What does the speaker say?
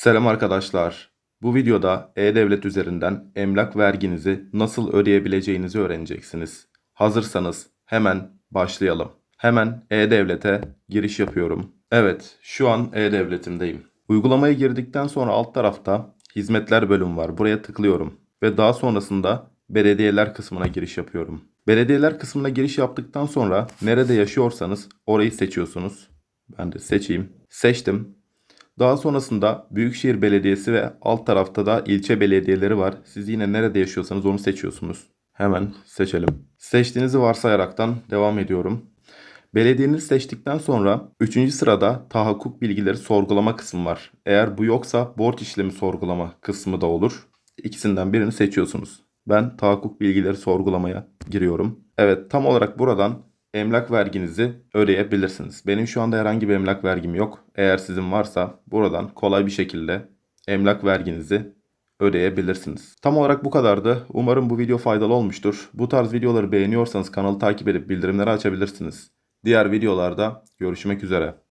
Selam arkadaşlar. Bu videoda E-Devlet üzerinden emlak verginizi nasıl ödeyebileceğinizi öğreneceksiniz. Hazırsanız hemen başlayalım. Hemen E-Devlet'e giriş yapıyorum. Evet, şu an E-Devlet'imdeyim. Uygulamaya girdikten sonra alt tarafta Hizmetler bölümü var. Buraya tıklıyorum ve daha sonrasında belediyeler kısmına giriş yapıyorum. Belediyeler kısmına giriş yaptıktan sonra nerede yaşıyorsanız orayı seçiyorsunuz. Ben de seçeyim. Seçtim. Daha sonrasında Büyükşehir Belediyesi ve alt tarafta da ilçe belediyeleri var. Siz yine nerede yaşıyorsanız onu seçiyorsunuz. Hemen seçelim. Seçtiğinizi varsayaraktan devam ediyorum. Belediyenizi seçtikten sonra 3. sırada tahakkuk bilgileri sorgulama kısmı var. Eğer bu yoksa borç işlemi sorgulama kısmı da olur. İkisinden birini seçiyorsunuz. Ben tahakkuk bilgileri sorgulamaya giriyorum. Evet tam olarak buradan emlak verginizi ödeyebilirsiniz. Benim şu anda herhangi bir emlak vergim yok. Eğer sizin varsa buradan kolay bir şekilde emlak verginizi ödeyebilirsiniz. Tam olarak bu kadardı. Umarım bu video faydalı olmuştur. Bu tarz videoları beğeniyorsanız kanalı takip edip bildirimleri açabilirsiniz. Diğer videolarda görüşmek üzere.